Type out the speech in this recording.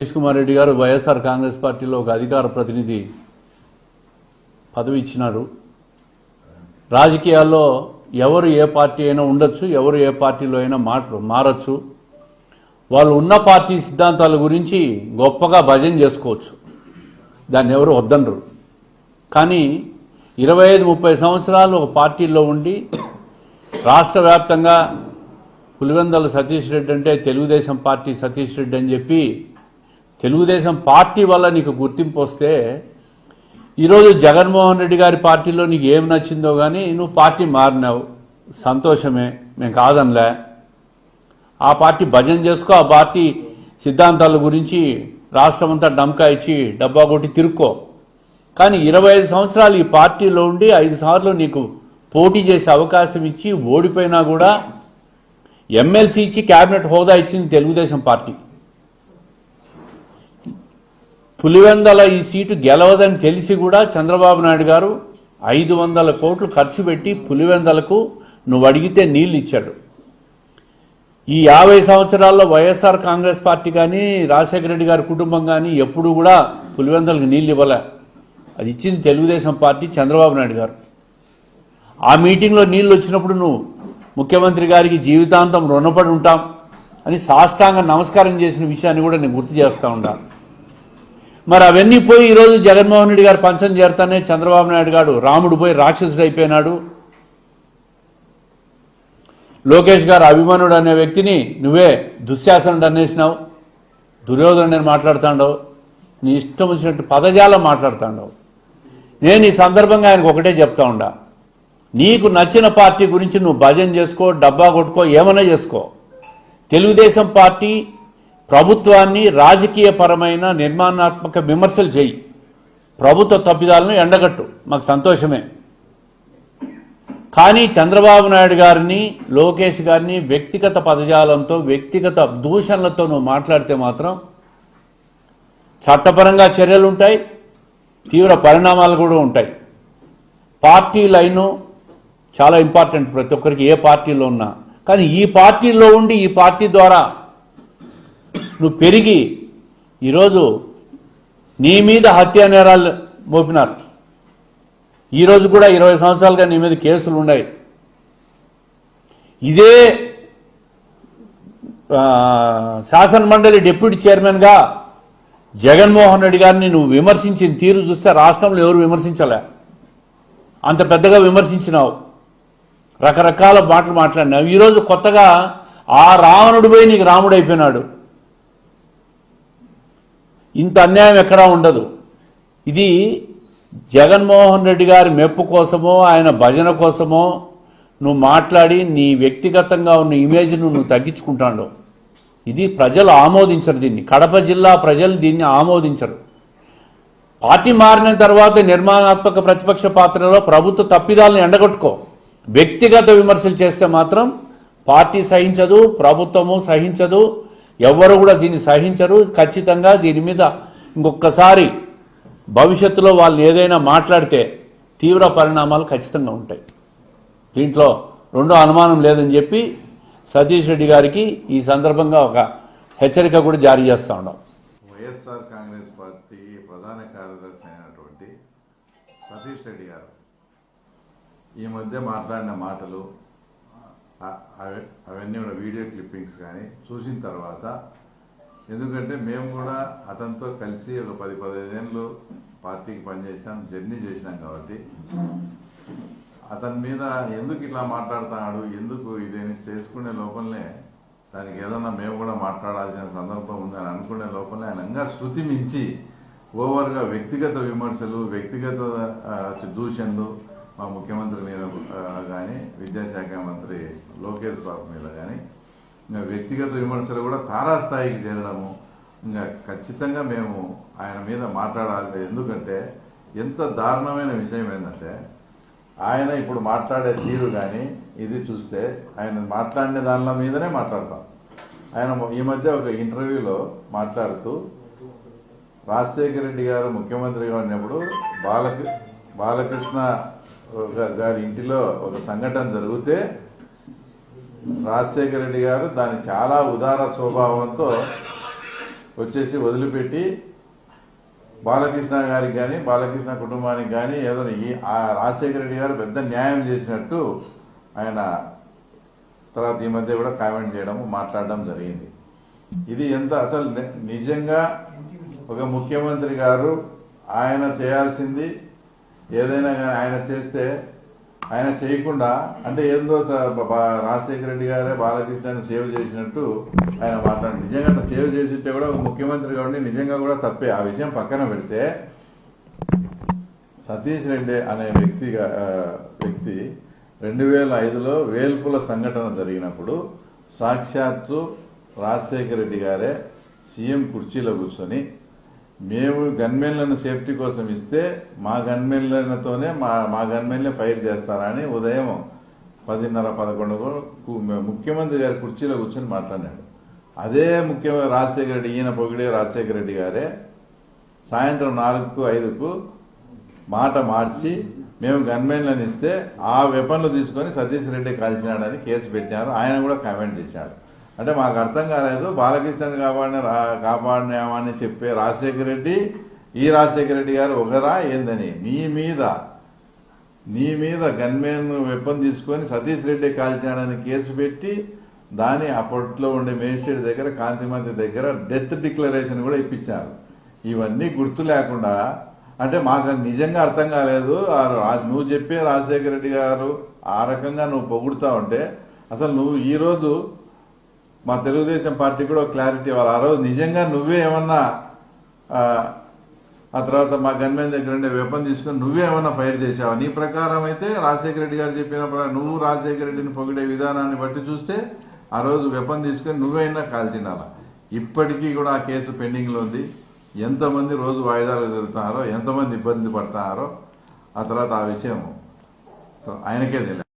నితీష్ కుమార్ రెడ్డి గారు వైఎస్ఆర్ కాంగ్రెస్ పార్టీలో ఒక అధికార ప్రతినిధి పదవి ఇచ్చినారు. రాజకీయాల్లో ఎవరు ఏ పార్టీ అయినా ఉండొచ్చు ఎవరు ఏ పార్టీలో అయినా మాటలు మారచ్చు. వాళ్ళు ఉన్న పార్టీ సిద్ధాంతాల గురించి గొప్పగా భజన చేసుకోవచ్చు. దాన్ని ఎవరు వద్దనరు. కానీ ఇరవై ఐదు ముప్పై సంవత్సరాలు ఒక పార్టీలో ఉండి రాష్ట్ర వ్యాప్తంగా పులివెందల సతీష్ రెడ్డి అంటే తెలుగుదేశం పార్టీ సతీష్ రెడ్డి అని చెప్పి తెలుగుదేశం పార్టీ వల్ల నీకు గుర్తింపు వస్తే ఈరోజు జగన్మోహన్ రెడ్డి గారి పార్టీలో నీకు ఏం నచ్చిందో కానీ నువ్వు పార్టీ మారినావు. సంతోషమే. మేము కాదనిలే. ఆ పార్టీ భజన చేసుకో ఆ పార్టీ సిద్ధాంతాల గురించి రాష్ట్రం అంతా డమ్కా ఇచ్చి డబ్బా కొట్టి తిరుక్కో. కానీ ఇరవై ఐదు సంవత్సరాలు ఈ పార్టీలో ఉండి ఐదు సార్లు నీకు పోటీ చేసే అవకాశం ఇచ్చి ఓడిపోయినా కూడా ఎమ్మెల్సీ ఇచ్చి కేబినెట్ హోదా ఇచ్చింది తెలుగుదేశం పార్టీ. పులివెందల ఈ సీటు గెలవదని తెలిసి కూడా చంద్రబాబు నాయుడు గారు ఐదు వందల కోట్లు ఖర్చు పెట్టి పులివెందలకు నువ్వు అడిగితే నీళ్ళు ఇచ్చాడు. ఈ యాభై సంవత్సరాల్లో వైఎస్ఆర్ కాంగ్రెస్ పార్టీ కానీ రాజశేఖర రెడ్డి గారి కుటుంబం కానీ ఎప్పుడు కూడా పులివెందలకు నీళ్ళు ఇవ్వలే. అది ఇచ్చింది తెలుగుదేశం పార్టీ చంద్రబాబు నాయుడు గారు. ఆ మీటింగ్లో నీళ్ళు వచ్చినప్పుడు నువ్వు ముఖ్యమంత్రి గారికి జీవితాంతం రుణపడి ఉంటాం అని సాష్టాంగ నమస్కారం చేసిన విషయాన్ని కూడా నేను గుర్తు చేస్తా ఉంటాను మరి అవన్నీ పోయి ఈరోజు జగన్మోహన్ రెడ్డి గారు పంచం చేరతానే చంద్రబాబు నాయుడు గారు రాముడు పోయి రాక్షసుడు అయిపోయినాడు. లోకేష్ గారు అభిమానుడు అనే వ్యక్తిని నువ్వే దుశ్శాసనుడు అనేసినావు. దుర్యోధను నేను మాట్లాడుతాండవు. నీ ఇష్టం వచ్చినట్టు పదజాలం మాట్లాడుతాండవు. నేను ఈ సందర్భంగా ఆయనకు ఒకటే చెప్తా ఉండా. నీకు నచ్చిన పార్టీ గురించి నువ్వు భజన చేసుకో డబ్బా కొట్టుకో ఏమైనా చేసుకో. తెలుగుదేశం పార్టీ ప్రభుత్వాన్ని రాజకీయ పరమైన నిర్మాణాత్మక విమర్శలు చేయి. ప్రభుత్వ తప్పిదాలను ఎండగట్టు. మాకు సంతోషమే. కానీ చంద్రబాబు నాయుడు గారిని లోకేష్ గారిని వ్యక్తిగత పదజాలంతో వ్యక్తిగత దూషణలతో నువ్వు మాట్లాడితే మాత్రం చట్టపరంగా చర్యలు ఉంటాయి తీవ్ర పరిణామాలు కూడా ఉంటాయి. పార్టీ లైను చాలా ఇంపార్టెంట్ ప్రతి ఒక్కరికి ఏ పార్టీలో ఉన్నా. కానీ ఈ పార్టీలో ఉండి ఈ పార్టీ ద్వారా నువ్వు పెరిగి ఈరోజు నీ మీద హత్యా నేరాలు మోపినారు. ఈరోజు కూడా ఇరవై సంవత్సరాలుగా నీ మీద కేసులు ఉన్నాయి. ఇదే శాసనమండలి శాసన మండలి డిప్యూటీ చైర్మన్గా జగన్మోహన్ రెడ్డి గారిని నువ్వు విమర్శించిన తీరు చూస్తే రాష్ట్రంలో ఎవరు విమర్శించలే. అంత పెద్దగా విమర్శించినావు. రకరకాల మాటలు మాట్లాడినావు. ఈరోజు కొత్తగా ఆ రావణుడు నీకు రాముడు అయిపోయినాడు. ఇంత అన్యాయం ఎక్కడా ఉండదు. ఇది జగన్మోహన్ రెడ్డి గారి మెప్పు కోసమో ఆయన భజన కోసమో నువ్వు మాట్లాడి నీ వ్యక్తిగతంగా ఉన్న ఇమేజ్ను నువ్వు తగ్గించుకుంటాడు. ఇది ప్రజలు ఆమోదించరు దీన్ని. కడప జిల్లా ప్రజలు దీన్ని ఆమోదించరు. పార్టీ మారిన తర్వాత నిర్మాణాత్మక ప్రతిపక్ష పాత్రలో ప్రభుత్వ తప్పిదాలను ఎండగొట్టుకో. వ్యక్తిగత విమర్శలు చేస్తే మాత్రం పార్టీ సహించదు ప్రభుత్వము సహించదు ఎవ్వరు కూడా దీన్ని సహించరు. ఖచ్చితంగా దీని మీద ఇంకొకసారి భవిష్యత్తులో వాళ్ళు ఏదైనా మాట్లాడితే తీవ్ర పరిణామాలు ఖచ్చితంగా ఉంటాయి. దీంట్లో రెండో అనుమానం లేదని చెప్పి సతీష్ రెడ్డి గారికి ఈ సందర్భంగా ఒక హెచ్చరిక కూడా జారీ చేస్తా ఉన్నాం. వైఎస్ఆర్ కాంగ్రెస్ పార్టీ ప్రధాన కార్యదర్శి అయినటువంటి సతీష్ రెడ్డి గారు ఈ మధ్య మాట్లాడిన మాటలు అవన్నీ కూడా వీడియో క్లిప్పింగ్స్ కానీ చూసిన తర్వాత ఎందుకంటే మేము కూడా అతనితో కలిసి ఒక పది పదిహేను పార్టీకి పనిచేసినాం జర్నీ చేసినాం కాబట్టి. అతని మీద ఎందుకు ఇట్లా మాట్లాడుతున్నాడు ఎందుకు ఇదేమి చేసుకునే లోపలనే దానికి ఏదన్నా మేము కూడా మాట్లాడాల్సిన సందర్భం ఉందని అనుకునే లోపలనే ఆయన ఇంకా శృతి మించి ఓవర్గా వ్యక్తిగత విమర్శలు వ్యక్తిగత దూషణలు మా ముఖ్యమంత్రి మీద కానీ విద్యాశాఖ మంత్రి లోకేష్ బాబు మీద కానీ ఇంకా వ్యక్తిగత విమర్శలు కూడా తారాస్థాయికి చేరడము ఇంకా ఖచ్చితంగా మేము ఆయన మీద మాట్లాడాలి. ఎందుకంటే ఎంత దారుణమైన విషయం ఏంటంటే ఆయన ఇప్పుడు మాట్లాడే తీరు కానీ ఇది చూస్తే ఆయన మాట్లాడిన దానిల మీదనే మాట్లాడతాం. ఆయన ఈ మధ్య ఒక ఇంటర్వ్యూలో మాట్లాడుతూ రాజశేఖర రెడ్డి గారు ముఖ్యమంత్రిగా ఉన్నప్పుడు బాలక బాలకృష్ణ గారి ఇంటిలో ఒక సంఘటన జరిగితే రాజశేఖర రెడ్డి గారు దాన్ని చాలా ఉదార స్వభావంతో వచ్చేసి వదిలిపెట్టి బాలకృష్ణ గారికి కానీ బాలకృష్ణ కుటుంబానికి కానీ ఏదో ఈ ఆ రాజశేఖర రెడ్డి గారు పెద్ద న్యాయం చేసినట్టు ఆయన తర్వాత ఈ మధ్య కూడా కామెంట్ చేయడం మాట్లాడడం జరిగింది. ఇది ఎంత అసలు ని- నిజంగా ఒక ముఖ్యమంత్రి గారు ఆయన చేయాల్సింది ఏదైనా కానీ ఆయన చేస్తే ఆయన చేయకుండా అంటే ఏందో రాజశేఖర రెడ్డి గారే బాలకృష్ణని సేవ్ చేసినట్టు ఆయన మాట్లాడి. నిజంగా సేవ్ చేసింటే కూడా ఒక ముఖ్యమంత్రి కాబట్టి నిజంగా కూడా తప్పే. ఆ విషయం పక్కన పెడితే సతీష్ రెడ్డి అనే వ్యక్తి వ్యక్తి రెండు వేల ఐదులో వేల్పుల సంఘటన జరిగినప్పుడు సాక్షాత్తు రాజశేఖర రెడ్డి గారే సీఎం కుర్చీలో కూర్చొని మేము గన్మెన్లను సేఫ్టీ కోసం ఇస్తే మా గన్మెన్లతోనే మా మా గన్మెన్లే ఫైర్ చేస్తారని ఉదయం పదిన్నర పదకొండు ముఖ్యమంత్రి గారి కుర్చీలో కూర్చొని మాట్లాడాడు. అదే ముఖ్యమంత్రి రాజశేఖర రెడ్డి ఈయన పొగిడే రాజశేఖర రెడ్డి గారే సాయంత్రం నాలుగుకు ఐదుకు మాట మార్చి మేము గన్మెన్లను ఇస్తే ఆ వెపన్లు తీసుకొని సతీష్ రెడ్డి కాల్చినాడని కేసు పెట్టారు ఆయన కూడా కామెంట్ చేశాడు. అంటే మాకు అర్థం కాలేదు. బాలకృష్ణని కాపాడిన రా- కాపాడినామని చెప్పే రాజశేఖర రెడ్డి ఈ రాజశేఖర రెడ్డి గారు ఒకరా ఏందని? నీ మీద నీ మీద గన్మెన్ వెపన్ తీసుకొని సతీష్ రెడ్డి కాల్చాడని కేసు పెట్టి దాని అప్పట్లో ఉండే మేజిస్ట్రేట్ దగ్గర కాంతిమంతి దగ్గర డెత్ డిక్లరేషన్ కూడా ఇప్పించారు. ఇవన్నీ గుర్తు లేకుండా అంటే మాకు అది నిజంగా అర్థం కాలేదు. ఆ నువ్వు చెప్పే రాజశేఖర రెడ్డి గారు ఆ రకంగా నువ్వు పొగుడుతా ఉంటే అసలు నువ్వు ఈరోజు మా తెలుగుదేశం పార్టీ కూడా క్లారిటీ ఇవ్వాలి. ఆ రోజు నిజంగా నువ్వే ఏమన్నా ఆ, తర్వాత మా గన్మెన్ దగ్గర ఉండే వెపన్ తీసుకుని నువ్వే ఏమన్నా ఫైర్ చేసావా నీ ప్రకారం అయితే రాజశేఖర రెడ్డి గారు చెప్పినప్పుడు నువ్వు రాజశేఖర రెడ్డిని పొగిడే విధానాన్ని బట్టి చూస్తే ఆ రోజు వెపన్ తీసుకొని నువ్వైనా కాల్చినారా ఇప్పటికీ కూడా ఆ కేసు పెండింగ్లో ఉంది. ఎంతమంది రోజు వాయిదాలు జరుగుతున్నారో ఎంతమంది ఇబ్బంది పడుతున్నారో ఆ తర్వాత ఆ విషయం ఆయనకే తెలియదు